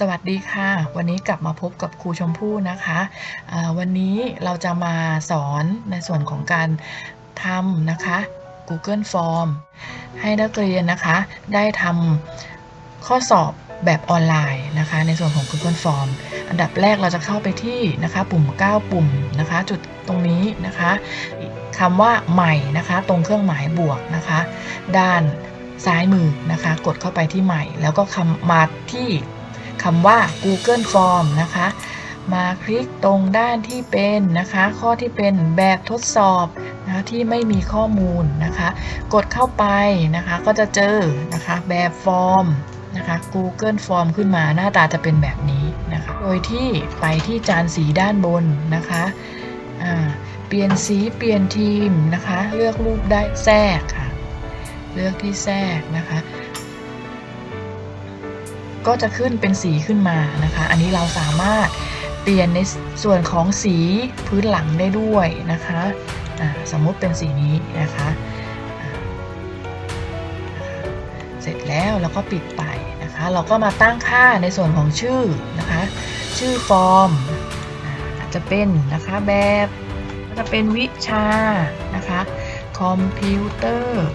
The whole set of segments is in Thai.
สวัสดีค่ะ วันนี้กลับมาพบกับครูชมพู่นะคะวันนี้เราจะมาสอนในส่วนของการทำนะคะ Google Form ให้นักเรียนนะคะ ได้ทำข้อสอบแบบออนไลน์นะคะ ในส่วนของ Google Form อันดับแรกเราจะเข้าไปที่นะคะ ปุ่ม 9 ปุ่มนะคะ จุดตรงนี้นะคะคำว่าใหม่นะคะ ตรงเครื่องหมายบวกนะคะ ด้านซ้ายมือนะคะ กดเข้าไปที่ใหม่ แล้วก็คำมาที่ คำว่า Google Form นะคะ มาคลิกตรงด้านที่เป็นนะคะ ข้อที่เป็นแบบทดสอบนะคะที่ไม่มีข้อมูลนะคะ กดเข้าไปนะคะก็จะเจอนะคะแบบฟอร์มนะคะ Google Form ขึ้นมาหน้าตาจะเป็นแบบนี้นะคะ โดยที่ไปที่จานสีด้านบนนะคะเปลี่ยนสีเปลี่ยนทีมนะคะ เลือกรูปได้แทรกค่ะ เลือกที่แทรกนะคะ ก็จะขึ้นเป็นสีขึ้นมานะคะ อันนี้เราสามารถเปลี่ยนในส่วนของสีพื้นหลังได้ด้วยนะคะสมมุติเป็นสีนี้นะคะเสร็จแล้วเราก็ปิดไปนะคะ เราก็มาตั้งค่าในส่วนของชื่อนะคะ ชื่อฟอร์มอาจจะเป็นนะคะแบบจะเป็นวิชานะคะคอมพิวเตอร์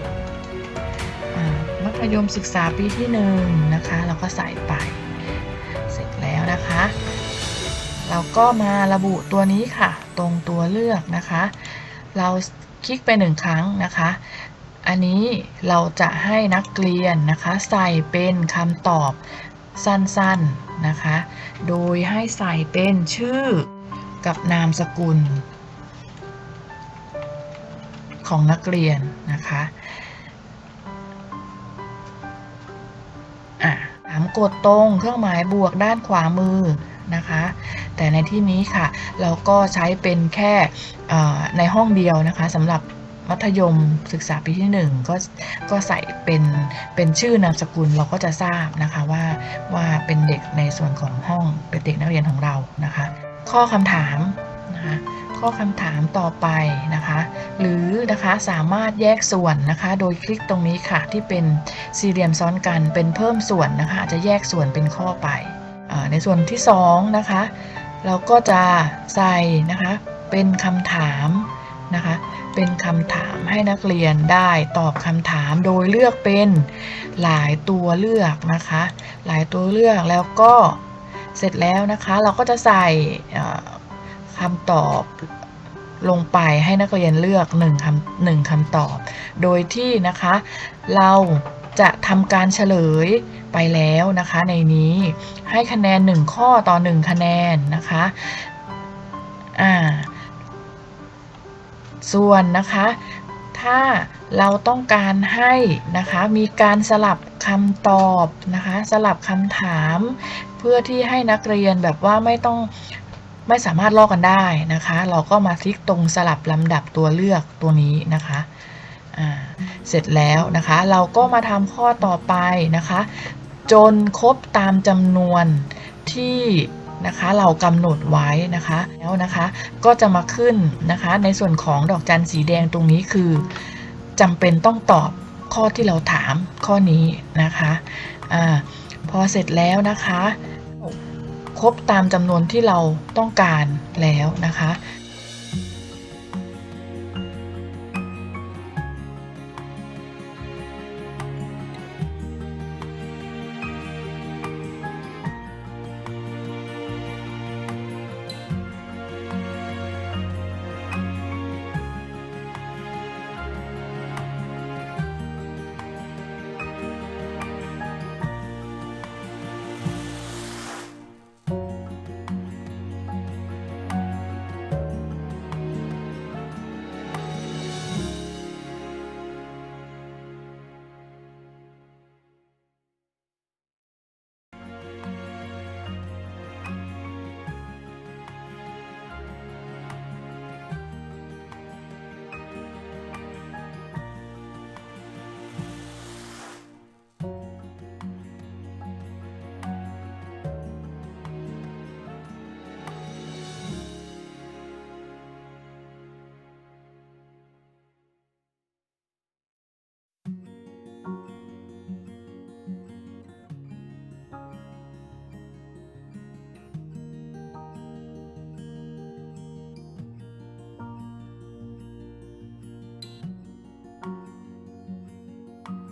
ธยมศึกษาปีที่หนึ่งนะคะ เราก็ใส่ไปเสร็จแล้วนะคะ เราก็มาระบุตัวนี้ค่ะ ตรงตัวเลือกนะคะ เราคลิกไปหนึ่งครั้งนะคะ อันนี้เราจะให้นักเรียนนะคะ ใส่เป็นคำตอบสั้นๆนะคะ โดยให้ใส่เป็นชื่อกับนามสกุล ของนักเรียนนะคะ อะถามกดตรงเครื่องหมายบวกด้านขวามือนะคะ แต่ในที่นี้ค่ะ เราก็ใช้เป็นแค่ในห้องเดียวนะคะสำหรับมัธยมศึกษาปีที่ 1 ก็ก็ใส่เป็นเป็นชื่อนามสกุลเราก็จะทราบนะคะว่าว่าเป็นเด็กในส่วนของห้องเป็นเด็กนักเรียนของเรานะคะ ข้อคำถาม นะคะข้อคำถามต่อไปนะคะ หรือนะคะสามารถแยกส่วนนะคะ โดยคลิกตรงนี้ค่ะที่เป็นสี่เหลี่ยมซ้อนกันเป็นเพิ่มส่วนนะคะอาจจะแยกส่วนเป็นข้อไปอในส่วนที่2นะคะ เราก็จะใส่นะคะเป็นคำถามนะคะ เป็นคำถามให้นักเรียนได้ตอบคำถามโดยเลือกเป็นหลายตัวเลือกนะคะ หลายตัวเลือกแล้วก็เสร็จแล้วนะคะ เราก็จะใส่ คำตอบลงไปให้นักเรียนเลือก1คำหนึ่งคำตอบ โดยที่นะคะเราจะทำการเฉลยไปแล้วนะคะ ในนี้ให้คะแนน 1 ข้อต่อ 1 คะแนนนะคะอ่าส่วนนะคะถ้าเราต้องการให้นะคะมีการสลับคำตอบนะคะ สลับคำถาม เพื่อที่ให้นักเรียนแบบว่าไม่ต้อง ไม่สามารถลอกกันได้นะคะ เราก็มาคลิกตรงสลับลำดับตัวเลือกตัวนี้นะคะเสร็จแล้วนะคะ เราก็มาทำข้อต่อไปนะคะ จนครบตามจำนวนที่นะคะเรากำหนดไว้นะคะแล้วนะคะก็จะมาขึ้นนะคะ ในส่วนของดอกจันสีแดงตรงนี้คือจำเป็นต้องตอบข้อที่เราถามข้อนี้นะคะอ่าพอเสร็จแล้วนะคะ ครบตามจำนวนที่เราต้องการแล้วนะคะ